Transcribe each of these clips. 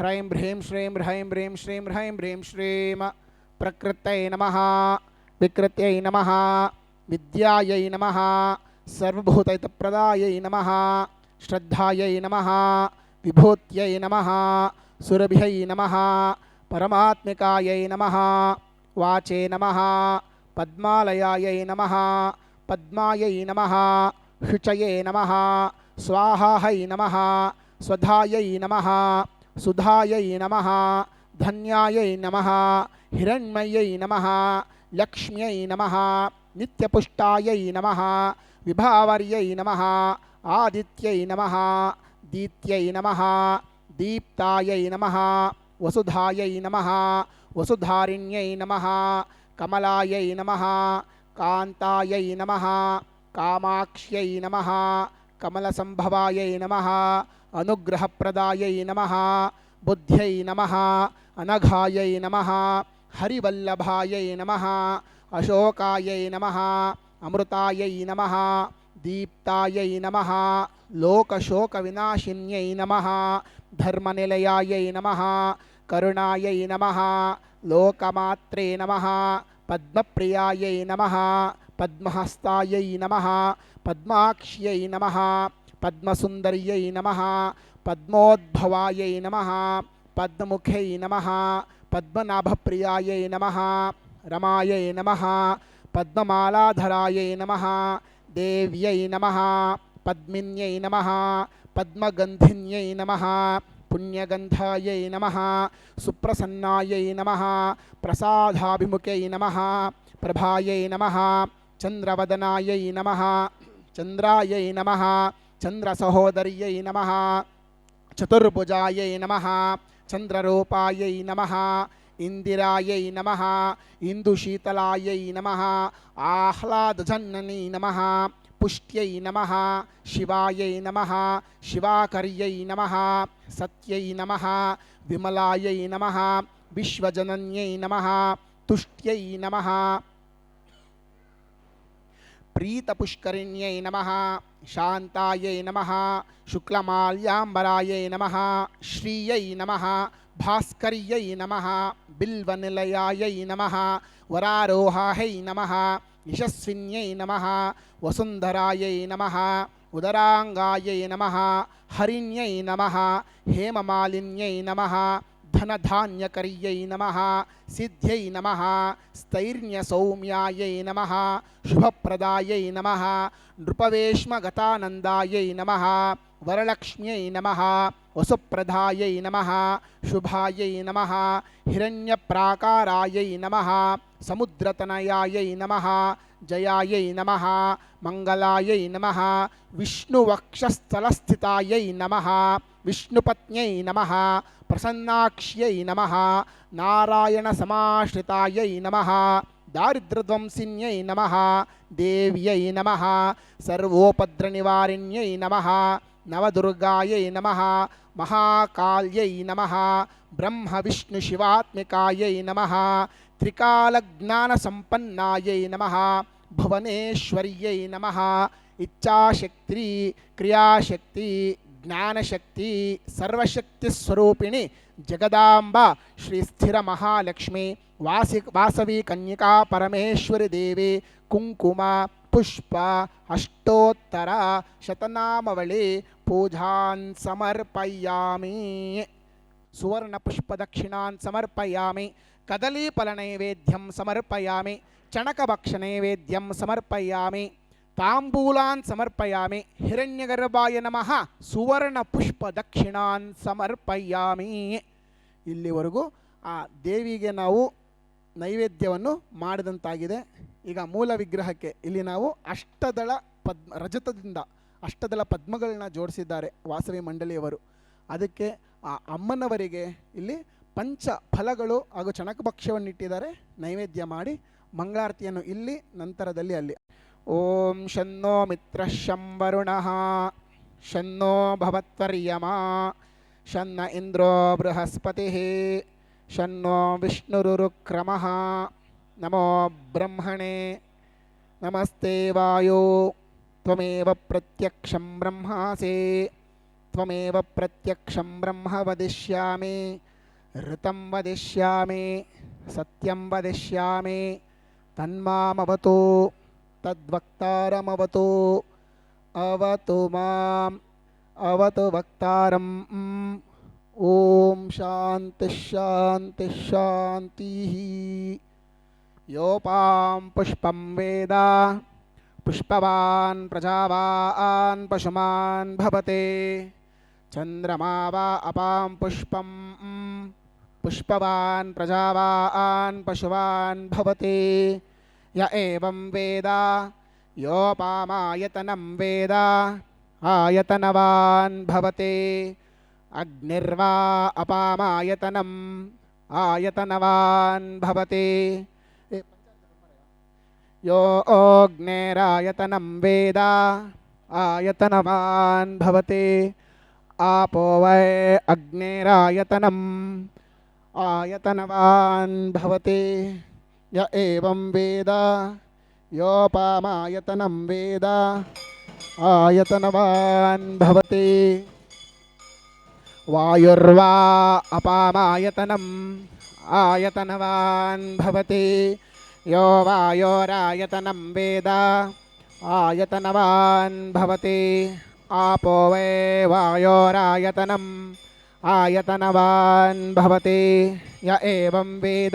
ह्रैं ह्रीं श्रीं ह्रैं ह्रीं श्रीं ह्रैं ह्रीं श्रीं प्रकृत्यै नमः, विकृत्यै नमः, विद्यायै नमः, सर्वभूतैतप्रदायै नमः, श्रद्धायै नमः, विभूत्यै नमः, सुरभियै नमः, परमात्मिकायै नमः, वाचे नमः, पद्मालयायै नमः, पद्मायै नमः, शुचये नमः, स्वाहायै नमः, स्वधायै नमः। सुधायै नम, धन्याय नम, हिरण्मयै नम, लक्ष्म्यै नम निपुष्टाय नम, विभावर्यै नम आदि नम, दीत्य नम, दीप्तायै नम, वसुधाय नम, वसुधारिण्य नम, कमलाय नम कांताय नम, कामाक्ष्यै नम कमलसम्भवायै नम, अनुग्रहप्रदायै नम, बुद्ध्यै नम, अनघायै नम, हरिवल्लभायै नम, अशोकायै नम, अमृतायै नम, दीप्तायै नमः, लोकशोकविनाशिन्यै नमः, धर्मनिलयायै नम, करुणाय नम, लोकमात्रे नम, पद्मप्रियायै नम पद्मस्ताय नम पद्माक्ष्यै नमः, पद्मसुन्दर्यै नमः, पद्मोद्भवायै नमः पद्ममुख्यै नमः, पद्मनाभप्रियायै नमः, रमायै नमः, पद्ममालाधरायै नमः, देव्यै नमः, पद्मिन्यै नमः, पद्मगन्धिन्यै नमः, पुण्यगन्धायै नमः, सुप्रसन्नायै नमः, प्रसादाभिमुखै नमः, प्रभायै नमः, चन्द्रवदनायै नमः చంద్రాయై నమ చంద్రసహోదర్యై నమ చతుర్భుజాయై నమ చంద్రరూపాయై నమ ఇందిరాయై నమ ఇందుశీతలాయై నమ ఆహ్లాదజన్ననీ నమ పుష్ట్యై నమ శివాయై నమ శివాకర్యై నమ సత్యై నమ విమలాయై నమ విశ్వజనన్యై నమ తుష్ట్యై నమ ప్రీతపుష్కరిణ్యై నమ శాంతాయై నమ శుక్లమాల్యాంబరాయై నమ శ్రీయై నమ భాస్కర్యై నమ బిల్వనిలయాయై నమ వరారోహాహై నమ యశస్విన్యై నమ వసుంధరాయై నమ ఉదరాంగాయై నమ హరిణ్యై నమ హేమమాలిన్యై నమ धनधान्यकर्यै नमः सिद्ध्यै नमः स्थैर्यसौम्यायै नमः शुभप्रदायै नमः नृपवेश्मगतानन्दायै नमः వరలక్ష్మ్యై నమ వసుప్రధాయై నమ శుభాయై నమ హిరణ్యప్రాకారాయై నమ సముద్రతనయాయై నమ జయాయై నమ మంగళాయై నమ విష్ణువక్షస్థలస్థితాయై నమ విష్ణుపత్న్యై నమ ప్రసన్నాక్ష్యై నమ నారాయణ సమాశ్రితాయై నమ దారిద్రధ్వంసిన్యై నమ దేవ్యై నమ సర్వోపద్రనివారిణ్యై నమ नवदुर्गायै नम, महाकाल्यै नमः, ब्रह्मविष्णुशिवात्मिकायै नमः, त्रिकालज्ञानसम्पन्नायै नम, भुवनेश्वर्य नम, इच्छाशक्ति, क्रियाशक्ति, ज्ञानशक्ति, सर्वशक्तिस्वरूपिणी जगदाब श्री स्थिर महालक्ष्मी वासि वासवी कन्यका, परमेश्वरी देवी कुंकुम पुष्प, अष्टोत्तर शतनामवली ಪೂಜಾನ್ ಸಮರ್ಪಯ್ಯಾಮಿ ಸುವರ್ಣ ಪುಷ್ಪ ದಕ್ಷಿಣಾನ್ ಸಮರ್ಪಯಾಮಿ. ಕದಲಿ ಫಲ ನೈವೇದ್ಯಂ ಸಮರ್ಪಯಾಮಿ. ಚಣಕ ಭಕ್ಷ ನೈವೇದ್ಯಂ ಸಮರ್ಪಯಾಮಿ. ತಾಂಬೂಲಾನ್ ಸಮರ್ಪಯಾಮಿ. ಹಿರಣ್ಯಗರ್ಭಾಯ ನಮಃ. ಸುವರ್ಣ ಪುಷ್ಪ ದಕ್ಷಿಣಾನ್ ಸಮರ್ಪಯಾಮಿ. ಇಲ್ಲಿವರೆಗೂ ಆ ದೇವಿಗೆ ನಾವು ನೈವೇದ್ಯವನ್ನು ಮಾಡಿದಂತಾಗಿದೆ. ಈಗ ಮೂಲ ವಿಗ್ರಹಕ್ಕೆ ಇಲ್ಲಿ ನಾವು ಅಷ್ಟದಳ ಪದ್ಮ, ರಜತದಿಂದ ಅಷ್ಟದಳ ಪದ್ಮಗಳನ್ನ ಜೋಡಿಸಿದ್ದಾರೆ ವಾಸವಿ ಮಂಡಳಿಯವರು. ಅದಕ್ಕೆ ಆ ಅಮ್ಮನವರಿಗೆ ಇಲ್ಲಿ ಪಂಚ ಫಲಗಳು ಹಾಗೂ ಚಣಕಭಕ್ಷ್ಯವನ್ನು ಇಟ್ಟಿದ್ದಾರೆ ನೈವೇದ್ಯ ಮಾಡಿ ಮಂಗಳಾರತಿಯನ್ನು ಇಲ್ಲಿ ನಂತರದಲ್ಲಿ ಅಲ್ಲಿ. ಓಂ ಶನ್ನೋ ಮಿತ್ರ ಶಂವರುಣಃ, ಶನ್ನೋ ಭವತ್ವರ್ಯಮ ಶನ್ನ ಇಂದ್ರೋ ಬೃಹಸ್ಪತಿ, ಶನ್ನೋ ವಿಷ್ಣುರುರುಕ್ರಮಃ. ನಮೋ ಬ್ರಹ್ಮಣೇ, ನಮಸ್ತೆ ವಾಯೋ. त्वमेव प्रत्यक्षं ब्रह्मासे त्वमेव प्रत्यक्षं ब्रह्म वदिष्यामि ऋतं वदिष्यामि सत्यं वदिष्यामि तन्मामवतु तद्वक्तारमवतु अवतु माम् अवतु वक्तारम् ॐ शान्तिश्शान्तिश्शान्तिः योपां पुष्पं वेद पुष्पवान् प्रजावान् पशुमान् भवते चन्द्रमा वा अपां पुष्पं पुष्पवान् प्रजावान् पशुवान् भवते य एवं वेद योपामायतनं वेद आयतनवान् भवते अग्निर्वा अपामायतनम् आयतनवान् भवते यो अग्नेरायतनं वेद आयतनवान् भवते आपो वै अग्नेरायतनम् आयतनवान् भवते य एवं वेद योपामायतनं वेद आयतनवान् भवति वायुर्वा अपामायतनम् आयतनवान् भवति यो वायोरायतनं वेद। आयतनवान् भवति। आपो वै वायोरायतनम् आयतनवान् भवति। य एवं वेद।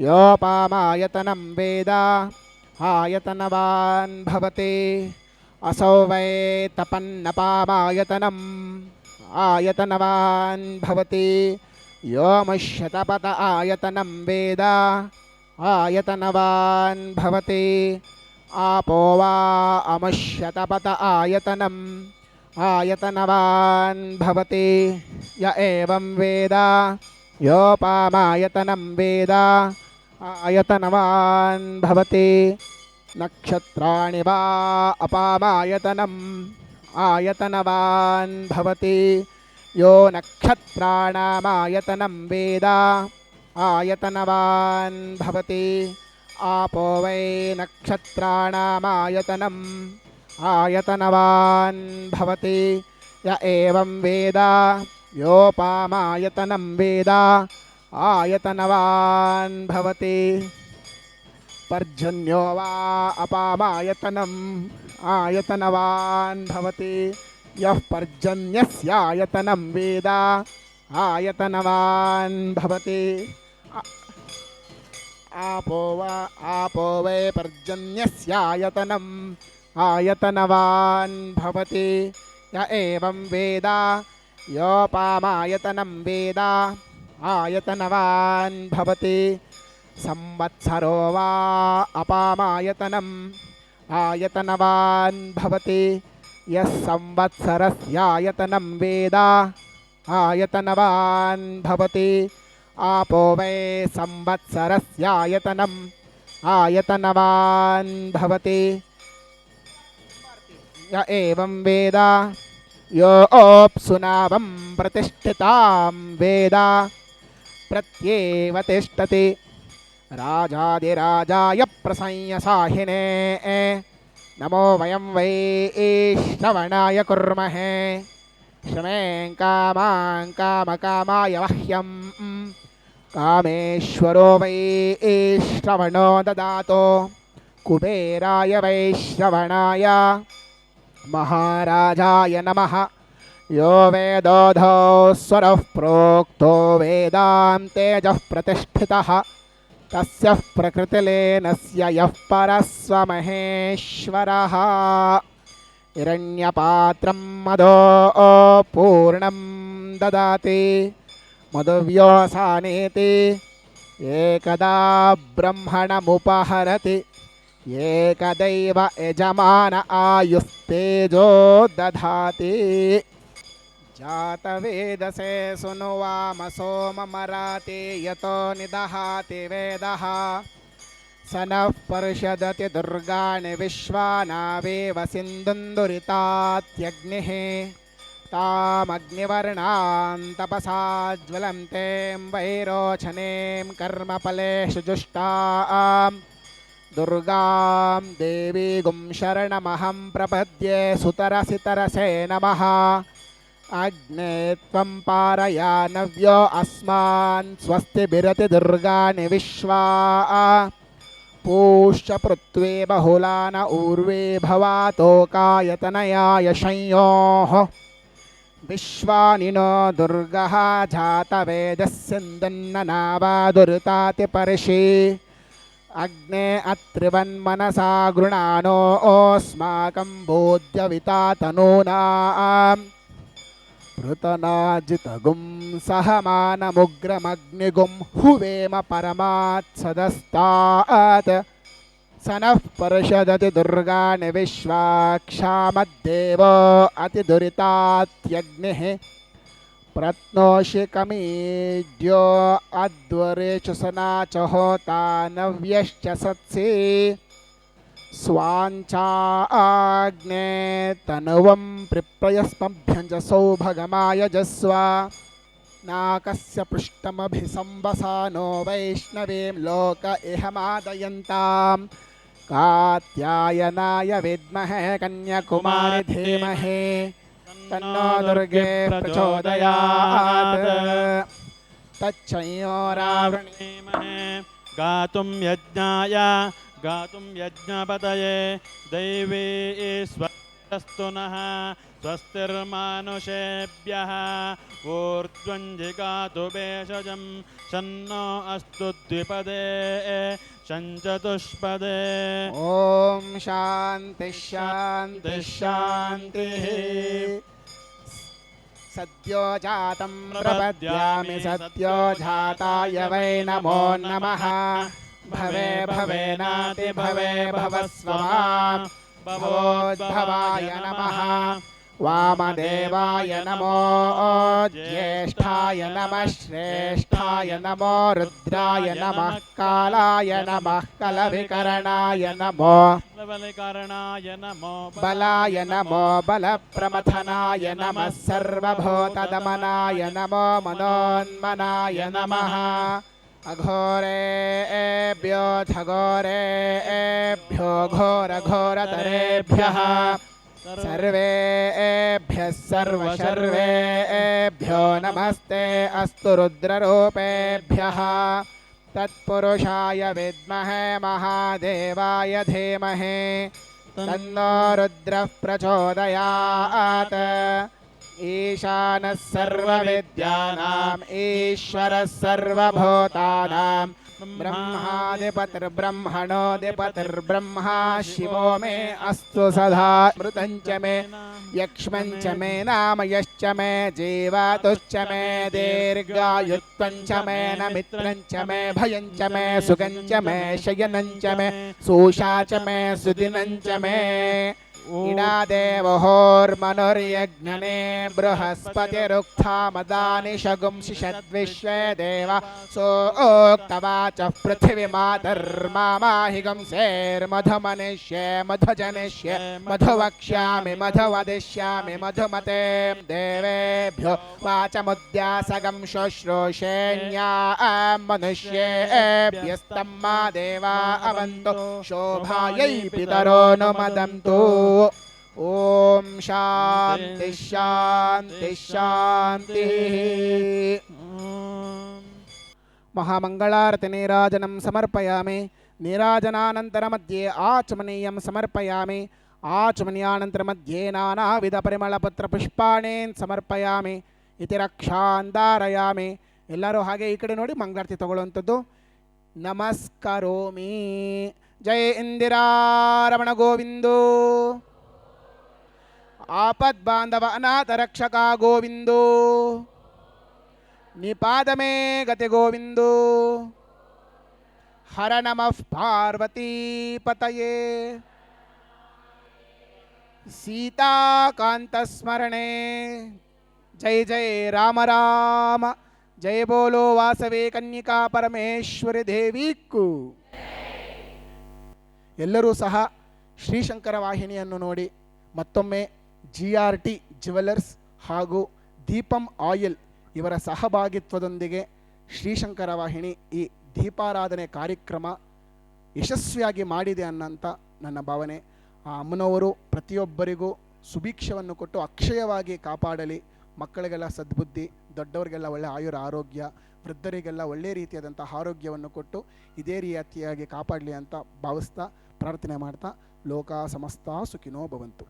योपामायतनं वेद। आयतनवान् भवति। असौ वै तपन्नपामायतनम् आयतनवान् भवति। यो मुष्यतपत आयतनं वेद। आयतनवान् भवति। आपो वा अमुष्यतपत आयतनम्। आयतनवान् भवति। य एवं वेद। योपामायतनं वेद। आयतनवान् भवति। नक्षत्राणि वा अपामायतनम् आयतनवान् भवति। यो नक्षत्राणामायतनं वेद। आयतनवान् भवति। आपो वै नक्षत्राणामायतनम्। आयतनवान् भवति। य एवं वेद। योपामायतनं वेद। आयतनवान् भवति। पर्जन्यो वा अपामायतनम् आयतनवान् भवति। यः पर्जन्यस्यायतनं वेद। आयतनवान् भवति। आपो वा आपो वै पर्जन्यस्यायतनम् आयतनवान् भवति य एवं वेद योपामायतनं वेद आयतनवान् भवति संवत्सरो वा अपामायतनम् आयतनवान् भवति यः संवत्सरस्यायतनं वेद आयतनवान् भवति आपो वै संवत्सरस्यायतनम् आयतनवान् भवति। य एवं वेद। यो ओप्सुनावं प्रतिष्ठितां वेद। प्रत्येव तिष्ठति। राजादिराजाय प्रसंयसाहिने। नमो वयं वै श्रवणाय कुर्महे। श्रमें कामां कामकामाय मह्यं कामेश्वरो वै श्रवणो ददातो। कुबेराय वै श्रवणाय। महाराजाय नमः। यो वेदोधौ स्वरः प्रोक्तो वेदां तेजः प्रतिष्ठितः। तस्य प्रकृतिलेनस्य यः परस्वमहेश्वरः। हिरण्यपात्रं मदो पूर्णं ददाति। मधुव्योसानेति। एकदा ब्रह्मणमुपहरति। एकदैव यजमान आयुस्तेजो दधाति। जातवेदसे सुनुवाम सोममराति यतो निदहाति वेदः। स नः पर्षदति दुर्गाणि विश्वानावेव सिन्धुन्दुरितात्यग्निः। तामग्निवर्णां तपसा ज्वलन्तीं वैरोचनीं कर्मफलेषु जुष्टाम्। दुर्गां देवीगुं शरणमहं प्रपद्ये सुतरसितरसे नमः। अग्ने त्वं पारयानव्यो अस्मान् स्वस्तिभिरति दुर्गाणि विश्वा। पूश्च पृथ्वी बहुलान ऊर्वे भवातोकायतनयाय संयोः विश्वानि नो दुर्गः जातवेदस्यन्दन्ननावादुरिताति पर्षि अग्ने अत्रिवन्मनसा गृणानो ओस्माकं बोध्यविता तनूनाम्। पृतनाजितगुं सहमानमुग्रमग्निगुं हुवेम परमात्सदस्तात् स नः पर्षदति दुर्गाणि विश्वाक्षामद्देव अतिदुरितात्यग्निः प्रत्नोषि कमीड्यो अद्वरेषु सना च होता नव्यश्च सत्सि स्वाञ्चाग्ने तनुवं प्रिप्रयस्मभ्यञ्जसौ भगमायजस्व नाकस्य पृष्ठमभिसंवसानो वैष्णवीं लोक इहमादयन्तां कात्यायनाय विद्महे कन्याकुमारि धीमहि। तन्नो दुर्गे प्रचोदयात्। तच्छंयोरावृणे गातुं यज्ञाय गातुं यज्ञपतये। दैवे स्वस्तु नः। स्वस्तिर्मानुषेभ्यः। ऊर्ध्वञ्जिगातु भेषजं शन्नो अस्तु द्विपदे शञ्चतुष्पदे। ॐ शान्तिः सद्यो जातं प्रपद्यामि सद्यो जाताय वै नमो नमः। भवे भवेनाति भवे भवस्व भवोद्भवाय नमः वामदेवाय नमो ज्येष्ठाय नमः श्रेष्ठाय नमो रुद्राय नमः कालाय नमः कलविकरणाय नमो बलिकरणाय नमो बलाय नमो बलप्रमथनाय नमः सर्वभूतदमनाय नमो मनोन्मनाय नमः अघोरेभ्यो झघोरेभ्यो घोरघोरतरेभ्यः सर्वेभ्यः सर्वशर्वेभ्यो नमस्ते अस्तु रुद्ररूपेभ्यः। तत्पुरुषाय विद्महे महादेवाय धीमहि। तन्नो रुद्रः प्रचोदयात्। ईशानः सर्वविद्यानाम्, ईश्वरः सर्वभूतानां शिवो मे अस्तु सदा। मृतञ्च मे, यक्ष्मञ्च मे, नाम मे, जीवातुश्च मे, दीर्घायुत्वञ्च मे, न मित्रञ्च मे, भयञ्च मे, सुखञ्च मे, शयनञ्च मे सूषा च मे, सुदिनञ्च मे। इडादेवहोर्मनुर्यज्ञने बृहस्पतिरुक्थामदानि शगुंसिषद्विश्वे देव सोक्तवाचः पृथिवीमातर्मामाहिगं सेर्मधुमनिष्ये मधुजनिष्ये मधुवक्ष्यामि मधुवदिष्यामि मधुमते देवेभ्यो वाचमुद्यासगं शुश्रूषेण्या मनुष्येभ्यस्तं मा देवा अवन्तु शोभायै पितरो नु मदन्तु ఓం శాంతి శాంతి శాంతి మహామంగళారతి నీరాజనం సమర్పయామి నీరాజనానంతరమధ్యే ఆచమనీయం సమర్పయామి ఆచమనీయానంతరమధ్యే ನಾನಾವಿಧಪರಿಮಳಪತ್ರಪುಷ್ಪಾಣೇನ್ ಸಮರ್ಪಯಾಮಿ ಇತಿ ರಕ್ಷಾಂಧಾರಯಾಮಿ ಎಲ್ಲರೂ ಹಾಗೆ ಈ ಕಡೆ ನೋಡಿ ಮಂಗಳಾರತಿ ತಗೊಳ್ಳುವಂಥದ್ದು ನಮಸ್ಕರೋಮಿ జయ ఇందిరారమణ గోవిందో. ఆపద్బాంధవ అనాథరక్షక గోవిందో. నీ పాదమే గతి గోవిందో. హర నమ పార్వతీపతయే సీతాకాంతస్మరణే. జయ జయ రామ రామ. జయ బోలో వాసవే కన్యకా పరమేశ్వరి దేవీకు. ಎಲ್ಲರೂ ಸಹ ಶ್ರೀಶಂಕರ ವಾಹಿನಿಯನ್ನು ನೋಡಿ ಮತ್ತೊಮ್ಮೆ ಜಿ ಆರ್ ಟಿ ಜ್ಯುವೆಲರ್ಸ್ ಹಾಗೂ ದೀಪಂ ಆಯಿಲ್ ಇವರ ಸಹಭಾಗಿತ್ವದೊಂದಿಗೆ ಶ್ರೀಶಂಕರ ವಾಹಿನಿ ಈ ದೀಪಾರಾಧನೆ ಕಾರ್ಯಕ್ರಮ ಯಶಸ್ವಿಯಾಗಿ ಮಾಡಿದೆ ಅನ್ನಂತ ನನ್ನ ಭಾವನೆ. ಆ ಅಮ್ಮನವರು ಪ್ರತಿಯೊಬ್ಬರಿಗೂ ಸುಭಿಕ್ಷವನ್ನು ಕೊಟ್ಟು ಅಕ್ಷಯವಾಗಿ ಕಾಪಾಡಲಿ. ಮಕ್ಕಳಿಗೆಲ್ಲ ಸದ್ಬುದ್ಧಿ, ದೊಡ್ಡವರಿಗೆಲ್ಲ ಒಳ್ಳೆಯ ಆಯುರ ಆರೋಗ್ಯ, ವೃದ್ಧರಿಗೆಲ್ಲ ಒಳ್ಳೆಯ ರೀತಿಯಾದಂಥ ಆರೋಗ್ಯವನ್ನು ಕೊಟ್ಟು ಇದೇ ರೀತಿಯಾಗಿ ಕಾಪಾಡಲಿ ಅಂತ ಭಾವಿಸ್ತಾ ಪ್ರಾರ್ಥನೆ ಮಾಡ್ತಾ ಲೋಕ ಸಮಸ್ತ ಸುಖಿನೋ ಭವಂತು.